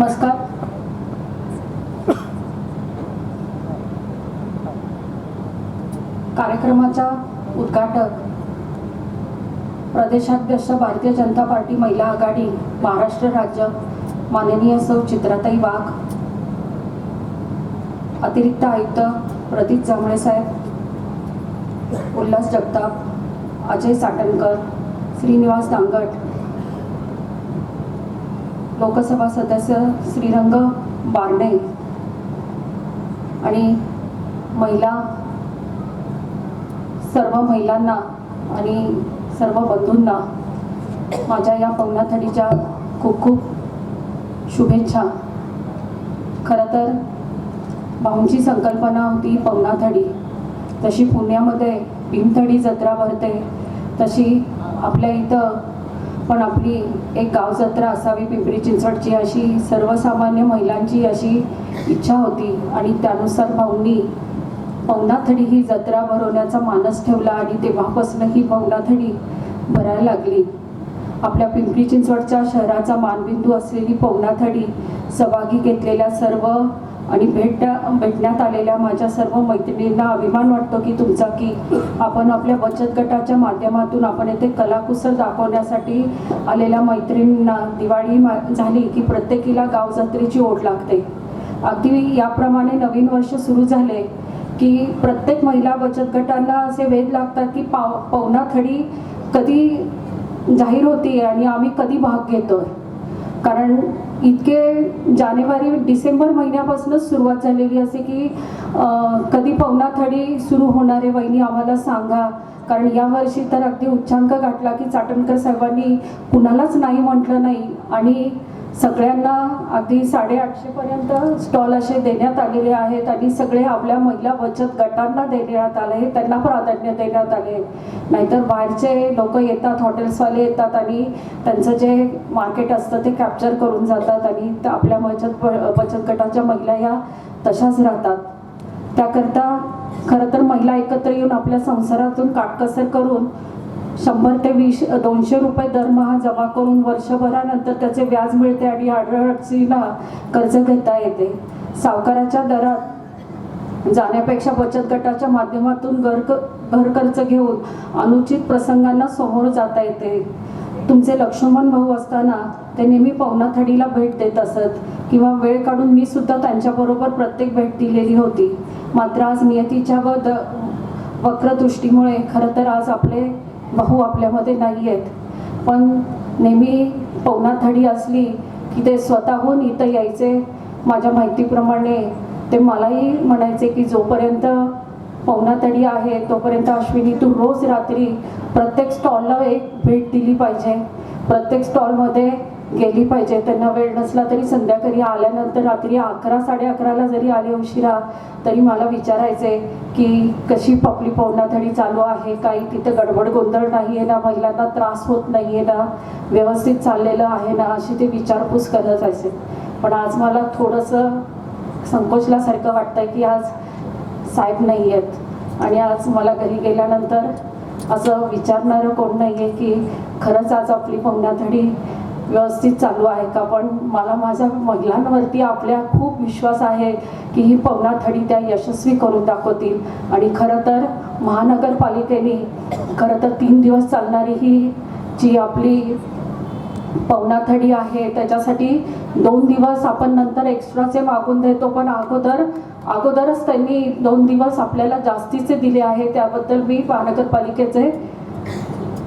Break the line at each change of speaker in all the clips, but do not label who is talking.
नमस्कार. कार्यक्रमाचा उद्घाटक प्रदेशाध्यक्ष भारतीय जनता पार्टी महिला आघाडी महाराष्ट्र राज्य माननीय सौ चित्राताई वाघ अतिरिक्त आयुक्त प्रदीप जांभळे साहेब उल्हास जगताप अजय साटणकर श्रीनिवास दांगट लोकसभा सदस्य श्रीरंग बारणे आणि महिला सर्व महिलांना आणि सर्व बंधूंना माझ्या या पवनाथडीच्या खूप खूप शुभेच्छा. खरं तर भाऊंची संकल्पना होती पवनाथडी. तशी पुण्यामध्ये भीमथडी जत्रा भरते तशी आपल्या इथं पण आपली एक गाव जत्रा असावी पिंपरी चिंचवडची अशी सर्वसामान्य महिलांची अशी इच्छा होती. आणि त्यानुसार भाऊंनी पवनाथडी ही जत्रा भरवण्याचा मानस ठेवला आणि तेव्हापासून ही पवनाथडी भरायला लागली. आपल्या पिंपरी चिंचवडच्या शहराचा मानबिंदू असलेली पवनाथडी सहभागी घेतलेल्या सर्व आणि भेट भेटण्यात आलेल्या माझ्या सर्व मैत्रिणींना अभिमान वाटतो की तुमचा की आपण आपल्या बचत गटाच्या माध्यमातून आपण येथे कलाकुसर दाखवण्यासाठी आलेल्या मैत्रिणींना दिवाळी मा- झाली की प्रत्येकीला गाव जत्रेची ओढ लागते. अगदी याप्रमाणे नवीन वर्ष सुरू झाले की प्रत्येक महिला बचत गटांना असे वेध लागतात की पाव पवनाथडी कधी जाहीर होती आणि आम्ही कधी भाग घेतोय. कारण इतके जानेवारी डिसेंबर महिन्यापासूनच सुरुवात झालेली असे की कधी पवनाथडी सुरू होणारे वहिनी आम्हाला सांगा. कारण यावर्षी तर अगदी उच्चांक गाठला की चाटणकर साहेबांनी कुणालाच नाही म्हटलं नाही. आणि सगळ्यांना अगदी साडेआठशेपर्यंत स्टॉल असे देण्यात आलेले आहेत आणि सगळे आपल्या महिला बचत गटांना देण्यात आले त्यांना प्राधान्य देण्यात आले नाहीतर बाहेरचे लोक येतात हॉटेल्सवाले येतात आणि त्यांचं जे मार्केट असतं ते कॅप्चर करून जातात आणि आपल्या बचत बचत गटाच्या महिला या तशाच राहतात. त्याकरता खरं तर महिला एकत्र येऊन आपल्या संसारातून काटकसर करून शंभर ते वीस दोनशे रुपये दरमहा जमा करून वर्षभरानंतर त्याचे व्याज मिळते आणि अडचणीला कर्ज घेता येते. सावकाराच्या दरात जाण्यापेक्षा बचत गटाच्या माध्यमातून घर घर कर्ज घेऊन अनुचित प्रसंगांना समोर जाता येते. तुमचे लक्ष्मण भाऊ असताना ते नेहमी पवनाथडीला भेट देत असत किंवा वेळ काढून मी सुद्धा त्यांच्याबरोबर प्रत्येक भेट दिलेली होती. मात्र आज नियतीच्या व द वक्रदृष्टीमुळे खरं तर आज आपले भाऊ आपल्यामध्ये नाही आहेत. पण नेहमी पवनाथडी असली की ते स्वतःहून इथं यायचे माझ्या माहितीप्रमाणे ते मलाही म्हणायचे की जोपर्यंत पवनातडी आहे तोपर्यंत अश्विनी तू रोज रात्री प्रत्येक स्टॉलला एक भेट दिली पाहिजे. प्रत्येक स्टॉलमध्ये गेली पाहिजे. त्यांना वेळ नसला तरी संध्याकाळी आल्यानंतर रात्री अकरा साडे अकराला जरी आले उशिरा तरी मला विचारायचे की कशी आपली पवनाथडी चालू आहे काही तिथे गडबड गोंधळ नाही आहे ना महिलांना त्रास होत नाही आहे ना व्यवस्थित चाललेलं आहे ना अशी ते विचारपूस करत जायचे पण आज मला थोडंसं संकोचल्यासारखं वाटतंय की आज साहेब नाही आहेत आणि आज मला घरी गेल्यानंतर असं विचारणारं कोण नाही आहे की खरंच आज आपली पवनाथडी व्यवस्थित चालू आहे का? पण मला माझ्या महिलांवरती आपल्या खूप विश्वास आहे की ही पवनाथडी त्या यशस्वी करून दाखवतील. आणि खरं तर महानगरपालिकेने खरं तर तीन दिवस चालणारी ही जी आपली पवनाथडी आहे त्याच्यासाठी दोन दिवस आपण नंतर एक्स्ट्राचे मागून देतो. पण अगोदर अगोदरच त्यांनी दोन दिवस आपल्याला जास्तीचे दिले आहे. त्याबद्दल मी महानगरपालिकेचे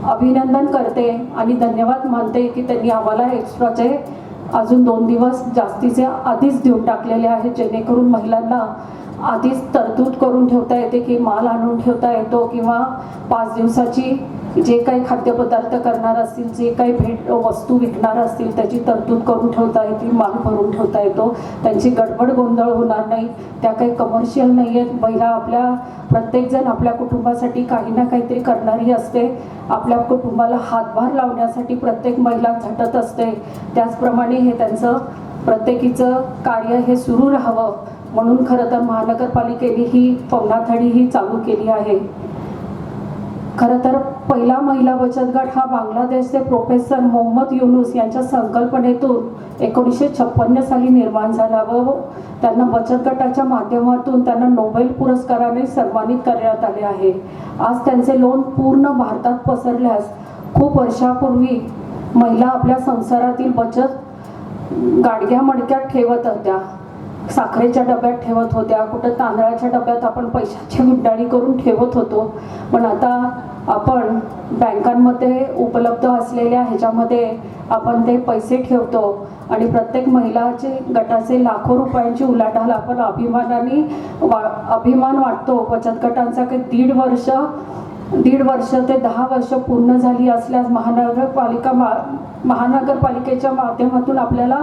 अभिनंदन करते आणि धन्यवाद मानते की त्यांनी आम्हाला एक्स्ट्राचे अजून दोन दिवस जास्तीचे आधीच देऊन टाकलेले आहेत जेणेकरून महिलांना आधीच तरतूद करून ठेवता येते की माल आणून ठेवता येतो किंवा पाच दिवसाची जे काही खाद्यपदार्थ करणार असतील जे काही भेट वस्तू विकणार असतील त्याची तरतूद करून ठेवता येते माल भरून ठेवता येतो. त्यांची गडबड गोंधळ होणार नाही. त्या काही कमर्शियल नाही आहेत महिला आपल्या प्रत्येकजण आपल्या कुटुंबासाठी काही ना काहीतरी करणारी असते. आपल्या कुटुंबाला हातभार लावण्यासाठी प्रत्येक महिला झटत असते. त्याचप्रमाणे हे त्यांचं प्रत्येकीचं कार्य हे सुरू राहावं. म्हणून खरं तर महानगरपालिकेने ही पवनाथडी ही चालू केली आहे. खरं तर पहिला महिला बचत गट हा बांगलादेशचे प्रोफेसर मोहम्मद युनुस यांच्या संकल्पनेतून एकोणीसशे छप्पन्न साली निर्माण झाला व त्यांना बचत गटाच्या माध्यमातून त्यांना नोबेल पुरस्काराने सन्मानित करण्यात आले आहे. आज त्यांचे लोन पूर्ण भारतात पसरल्यास खूप वर्षापूर्वी महिला आपल्या संसारातील बचत गाडग्या मडक्यात ठेवत होत्या. साखरेच्या डब्यात ठेवत होत्या. कुठं तांदळाच्या डब्यात आपण पैशाची गुंडाळी करून ठेवत होतो. पण आता आपण बँकांमध्ये उपलब्ध असलेल्या ह्याच्यामध्ये आपण ते पैसे ठेवतो. आणि प्रत्येक महिलाचे गटाचे लाखो रुपयांची उलाढाल आपण अभिमानाने वा अभिमान वाटतो. बचत गटांचा काही दीड वर्ष दीड वर्ष ते दहा वर्ष पूर्ण झाली असल्यास महानगरपालिका मा महानगरपालिकेच्या माध्यमातून आपल्याला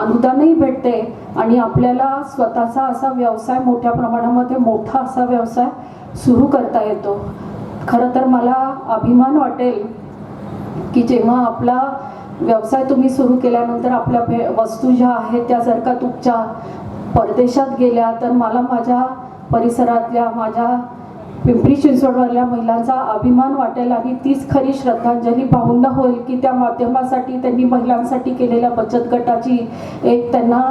अनुदानही भेटते आणि आपल्याला स्वतःचा असा व्यवसाय मोठ्या प्रमाणामध्ये मोठा असा व्यवसाय सुरू करता येतो. खरं तर मला अभिमान वाटेल की जेव्हा आपला व्यवसाय तुम्ही सुरू केल्यानंतर आपल्या भे वस्तू ज्या आहेत त्या जर का तुमच्या परदेशात गेल्या तर मला माझ्या परिसरातल्या माझ्या पिंपरी चिंचवडवाल्या महिलांचा अभिमान वाटेल आणि तीच खरी श्रद्धांजली भावना होईल की त्या माध्यमासाठी त्यांनी महिलांसाठी केलेल्या बचत गटाची एक त्यांना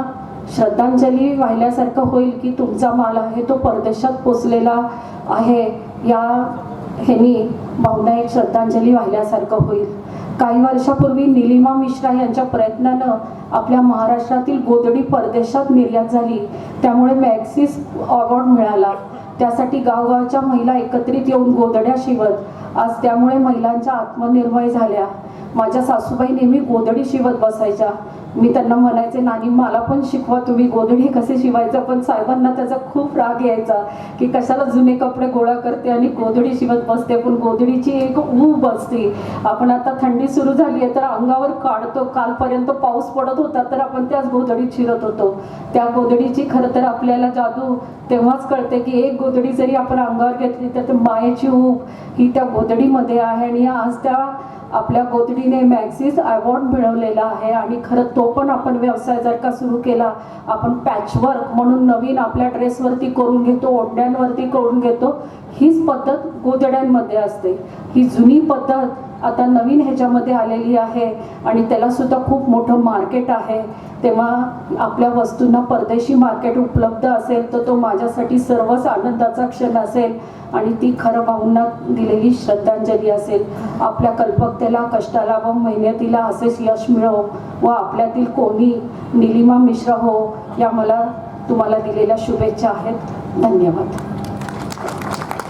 श्रद्धांजली वाहिल्यासारखं होईल की तुमचा माल आहे तो परदेशात पोचलेला आहे. या ह्यानी भावना एक श्रद्धांजली वाहिल्यासारखं होईल. काही वर्षापूर्वी निलिमा मिश्रा यांच्या प्रयत्नानं आपल्या महाराष्ट्रातील गोदडी परदेशात निर्यात झाली. त्यामुळे मॅक्सिस अवॉर्ड मिळाला. त्यासाठी गावगावच्या महिला एकत्रित येऊन गोदड्या शिवत आज त्यामुळे महिलांच्या आत्मनिर्भय झाल्या. माझ्या सासूबाई नेहमी गोदडी शिवत बसायच्या. मी त्यांना म्हणायचे नानी मला पण शिकवा तुम्ही गोधडी कसे शिवायचं? पण साहेबांना त्याचा खूप राग यायचा की कशाला जुने कपडे गोळा करते आणि गोधडी शिवत बसते. पण गोधडीची एक ऊब असते. आपण आता थंडी सुरू झाली आहे तर अंगावर काढतो. कालपर्यंत पाऊस पडत होता तर आपण त्याच गोधडीत शिरत होतो. त्या गोधडीची खरं तर आपल्याला जादू तेव्हाच कळते की एक गोधडी जरी आपण अंगावर घेतली तर मायेची ऊब ही त्या गोधडीमध्ये आहे. आणि आज त्या आपल्या गोदडीने मॅक्सिस अवॉर्ड मिळवलेला आहे आणि खरं तो पण आपण व्यवसाय जर का सुरू केला आपण पॅचवर्क म्हणून नवीन आपल्या ड्रेसवरती करून घेतो ओढण्यांवरती करून घेतो हीच पद्धत गोदड्यांमध्ये असते. ही जुनी पद्धत आता नवीन ह्याच्यामध्ये आलेली आहे आणि त्यालासुद्धा खूप मोठं मार्केट आहे. तेव्हा आपल्या वस्तूंना परदेशी मार्केट उपलब्ध असेल तर तो माझ्यासाठी सर्वच आनंदाचा क्षण असेल आणि ती खरं भाऊंना दिलेली श्रद्धांजली असेल. आपल्या कल्पकतेला कष्टाला व मेहनतीला असेच यश मिळो व आपल्यातील कोणी निलिमा मिश्रा हो या मला तुम्हाला दिलेल्या शुभेच्छा आहेत. धन्यवाद.